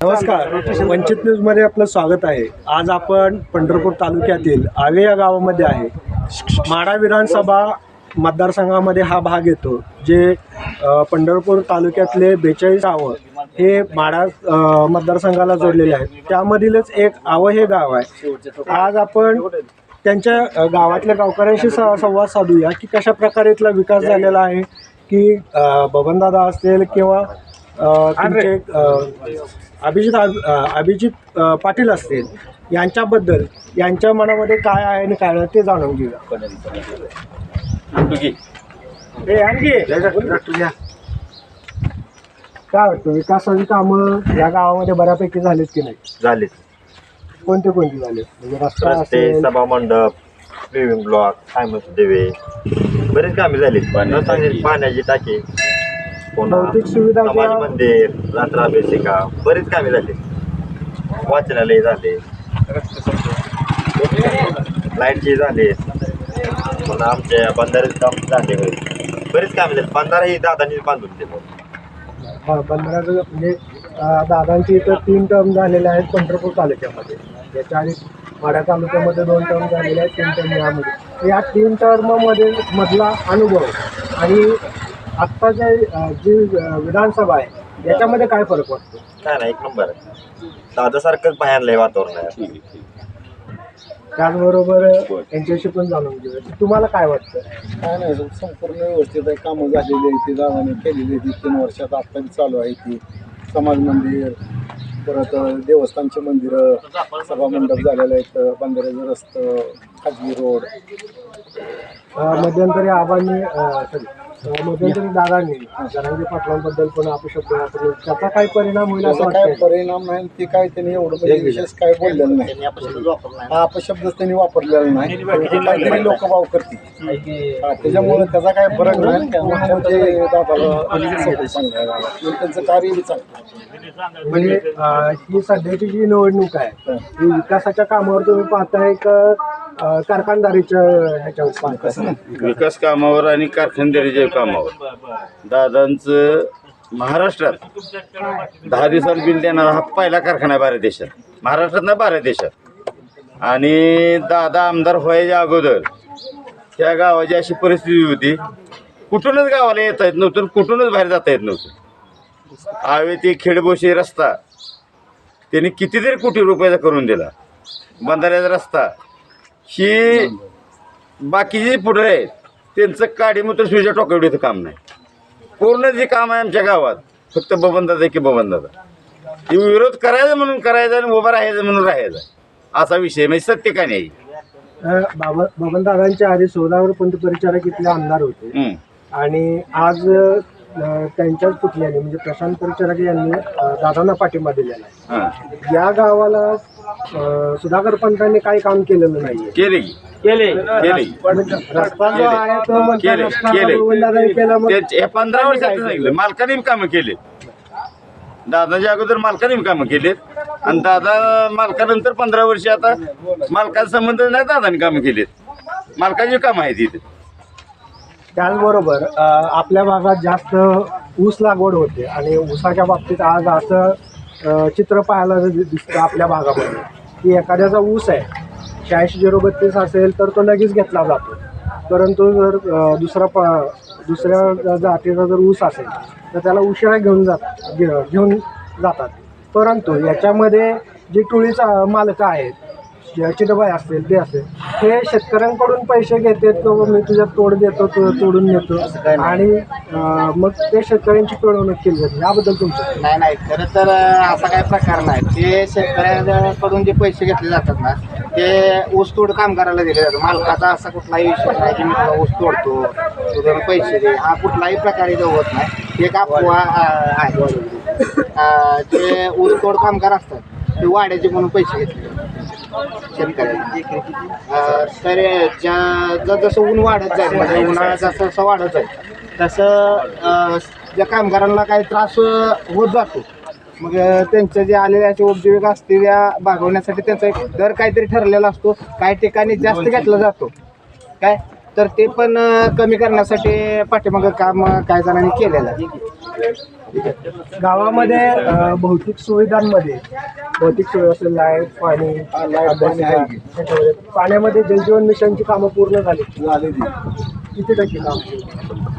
नमस्कार. वंचित न्यूजमध्ये आपलं स्वागत आहे. आज आपण पंढरपूर तालुक्यातील आवे या गावामध्ये आहे. माडा विधानसभा मतदारसंघामध्ये हा भाग येतो जे पंढरपूर तालुक्यातले बेचाळीस गावं हे माडा मतदारसंघाला जोडलेले आहेत. त्यामधीलच एक आवं हे गाव आहे. आज आपण त्यांच्या गावातल्या गावकऱ्यांशी स संवाद साधूया की कशा प्रकारे इथला विकास झालेला आहे की बबनदादा असतील किंवा अभिजित अभिजित पाटील असतील यांच्याबद्दल यांच्या मनामध्ये काय आहे आणि काय ते जाणून घेऊया. आणखी. काय वाटतं विकासाची कामं या गावामध्ये बऱ्यापैकी झालीत की नाही? झाले कोणते कोणते झाले म्हणजे रस्ता रस्ते असेल मंडप लिव्हिंग ब्लॉक सायमस देवे. बरेच कामे झाली पाण्याची टाकी. भौतिक सुविधा समाज मंदिर रात्राभिषेका बरेच कामे झाली. वाचनालय झाले. लाईटचे झाले. पुन्हा आमच्या बंधाऱ्याचे काम झाले. बरेच कामे झाले. बंधारा ही दादानी बांधून दिलं. ब- बंधाऱ्याचं म्हणजे अं, दादांची इथं तीन टर्म झालेले आहेत पंढरपूर तालुक्यामध्ये. याच्या आधी माढा तालुक्यामध्ये दोन टर्म झालेले आहेत तीन टर्म यामध्ये. या तीन टर्ममध्ये मधला अनुभव आणि आत्ता जे जी विधानसभा आहे याच्यामध्ये काय फरक वाटतो? काय नाही एक नंबर आहे. दादासारखंच बाहेरलंय वातावरण आहे. त्याचबरोबर यांच्याशी पण जाणून घेऊया. तुम्हाला काय वाटतं? काय नाही संपूर्ण व्यवस्थित आहे. कामं झालेली आहे ती दादाने केलेली आहे ती तीन वर्षात आत्ता बी चालू आहे ती. समाज मंदिर परत देवस्थानचे मंदिरं सभा मंडप झालेले आहेत. बंधाऱ्याचं रस्तं खाजगी रोड. अं, मध्यंतरी आबांनी अं, sorry, अं, मध्यंतरी दादांनी जरांगी पाटलांबद्दल पण अपशब्द वापरले त्याचा काय परिणाम होईल असं त्याचा काय वाटतं परिणाम नाही ते काय त्यांनी एवढं म्हणजे विशेष काय बोललेलं नाही. हा अपशब्दच त्यांनी वापरलेला नाही. ते काहीतरी लोक वाव करतील. हा, त्याच्यामुळे त्याचा काय फरक नाही. म्हणजे दादाला support चांगला आहे. आणि त्यांचं कार्य बी चांगलं आहे. म्हणजे अं, ही सध्याची जी निवडणूक आहे ही विकासाच्या कामावर तुम्ही पाहताय का कारखानदारीच्या ह्याच्यावर विकास कामावर आणि कारखानदारीच्या कामावर. दादांचं महाराष्ट्रात दहा दिवसात बिल देणारा हा पहिला कारखाना आहे भारत देशात. महाराष्ट्रात ना भारत देशात. आणि दादा आमदार व्हायच्या अगोदर त्या गावाची अशी परिस्थिती होती. कुठूनच गावाला येता येत नव्हतं कुठूनच बाहेर जाता येत नव्हतं. आवे ते खेडबोशी रस्ता त्यांनी कितीतरी कोटी रुपयाचा करून दिला. बंधाऱ्याचा रस्ता ही बाकीचे पुढे आहेत त्यांचं काडीमुत्र सुईच्या टोकावडीचं काम नाही. पूर्ण जे काम आहे आमच्या गावात फक्त बबनदादा की बबनदादा. हे विरोध करायचा म्हणून करायचा आणि उभं राहायचं म्हणून राहायचं. असा विषय म्हणजे सत्य का नाही? बाबा बबनदादांच्या आधी सोलापूर पंतपरिचारक इथले आमदार होते. आणि आज त्यांच्याच पुतण्याने म्हणजे प्रशांत परिचारक यांनी दादांना पाठिंबा दिलेला आहे. या गावाला अं, सुधाकर पंतांनी काही काम केलेलं नाहीये. केले की. केले. केले रस्ता जो आहे तो म्हणतात केले. रस्ता केले. बबनदादांनी केला. मग ते हे पंधरा वर्षात सांगितलं. मालकाने कामं केले दादाच्या अगोदर मालकाने कामं केलेत. आणि दादा मालकानंतर पंधरा वर्ष आता मालकाचा संबंध नाही दादाने कामं केलेत. मालकाची कामं आहेत इथे. त्याचबरोबर अ, आपल्या भागात जास्त ऊस लागवड होते आणि ऊसाच्या बाबतीत आज असं अ, चित्र पाहायला दि- दिसतं आपल्या भागामध्ये. की एखाद्याचा ऊस आहे शहाऐंशी झिरो बत्तीस असेल तर तो लगेच घेतला जातो. परंतु जर दुसरा प दुसऱ्या जातीचा जर ऊस असेल तर त्याला उशिरा घेऊन जात घे- घेऊन जातात. परंतु याच्यामध्ये जी टोळीचा मालक आहेत जे चिटबाई असतील ते असेल. हे शेतकऱ्यांकडून पैसे घेतात किंवा मी तुझ्या तोड देतो तू तोडून देतो आणि मग ते शेतकऱ्यांची पिळवणूक केली जाते. याबद्दल तुमचं नाही नाही. खरं तर असा काही प्रकार नाही. ते शेतकऱ्यांकडून जे पैसे घेतले जातात ना ते ऊस तोड कामगाराला दिले जातात. मालकाचा असा कुठलाही विषय नाही की मी तुला ऊस तोडतो तुझ्या पैसे दे. हा कुठलाही प्रकारे होत नाही एक अफवा आहे. जे ऊस तोड कामगार असतात ते वाड्याचे म्हणून पैसे घेतले अं, तर ज्या ज- जसं ऊन वाढत जाईल म्हणजे उन्हाळा जसं जसं वाढत जाईल तसं ज्या कामगारांना काही त्रास होत जातो मग त्यांचं जे आलेले असे उपजीविका असतील त्या भागवण्यासाठी त्यांचा एक दर काहीतरी ठरलेला असतो. काही ठिकाणी जास्त घेतला जातो. काय? तर ते पण कमी करण्यासाठी पाठीमागं काम काही जणांनी केलेलं आहे. गावामध्ये भौतिक सुविधांमध्ये भौतिक सुविधा असेल लाइट पाणी पाणी पाण्यामध्ये जलजीवन मिशनची कामं पूर्ण झाली. झाले ते किती टक्के काम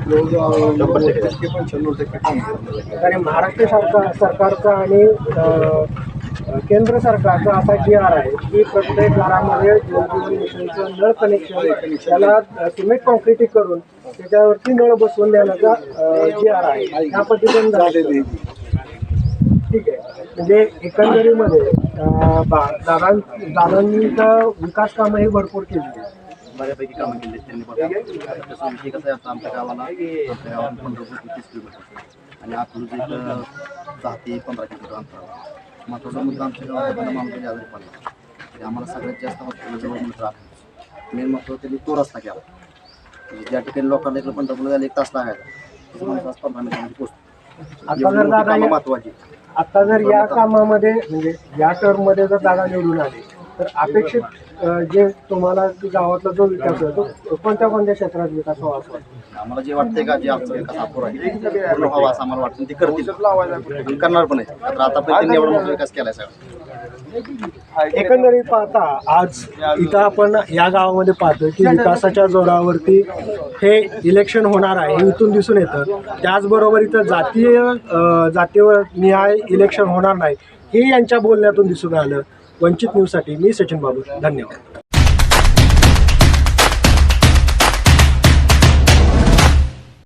जवळजवळ टक्के पंच्याण्णव टक्के काम झालं. आणि महाराष्ट्र सरकार सरकारचा आणि केंद्र सरकारचा असा जी आर आहे. की प्रत्येक घरामध्ये जलजीवन मिशनचं नळ कनेक्शन त्याला सिमेंट कॉन्क्रिटी करून त्याच्यावरती नळ बसवून देण्याचा जी आर आहे. त्या पद्धतीने झाले ठीक आहे. म्हणजे एकंदरीमध्ये अ, बा- दादा दादांचं विकास कामं हे भरपूर केली. बऱ्यापैकी कामं केली त्यांनी बघा आता तसं विषय कसा आहे आता आमच्या गावाला आमच्या गावाला पंधरा ते तीस किलोमीटर आणि अकलूज एक अं, पंधरा किलोमीटर अंतरावर. महत्त्वाचा मुद्दा आमच्या गावात माणूस आजारी पडला. ते आम्हाला सगळ्यात जास्त जवळ म्हणून राहतो मेन महत्त्व त्यांनी तो रस्ता केला म्हणजे ज्या ठिकाणी लोकांना इकडे पंढरपूरला जायला एक तास लागायचा. पंधरा मिनिटांमध्ये पोहोचतो महत्त्वाची आता जर या कामामध्ये म्हणजे या टर्ममध्ये जर जागा निवडून आली तर अपेक्षित अ, जे तुम्हाला गावातला जो विकास आहे तो कोणत्या कोणत्या क्षेत्रात विकास व्हावा असं वाटतं? आम्हाला जे वाटतंय का जे आमचा विकास अपुरा आहे पूर्ण व्हावा असं आम्हाला वाटतं. ते करतील. आणि करणार पण आहे तर आतापर्यंत त्यांनी एवढा मोठा विकास केलाय सगळा. एकंदरीत पाहता आज इथं आपण या गावामध्ये पाहतोय की विकासाच्या जोरावरती हे इलेक्शन होणार आहे हे इथून दिसून येतं. त्याचबरोबर इथं जातीय अ, जातीवर निहाय इलेक्शन होणार नाही हे यांच्या बोलण्यातून दिसून आलं. वंचित न्यूजसाठी मी सचिन बाबू धन्यवाद.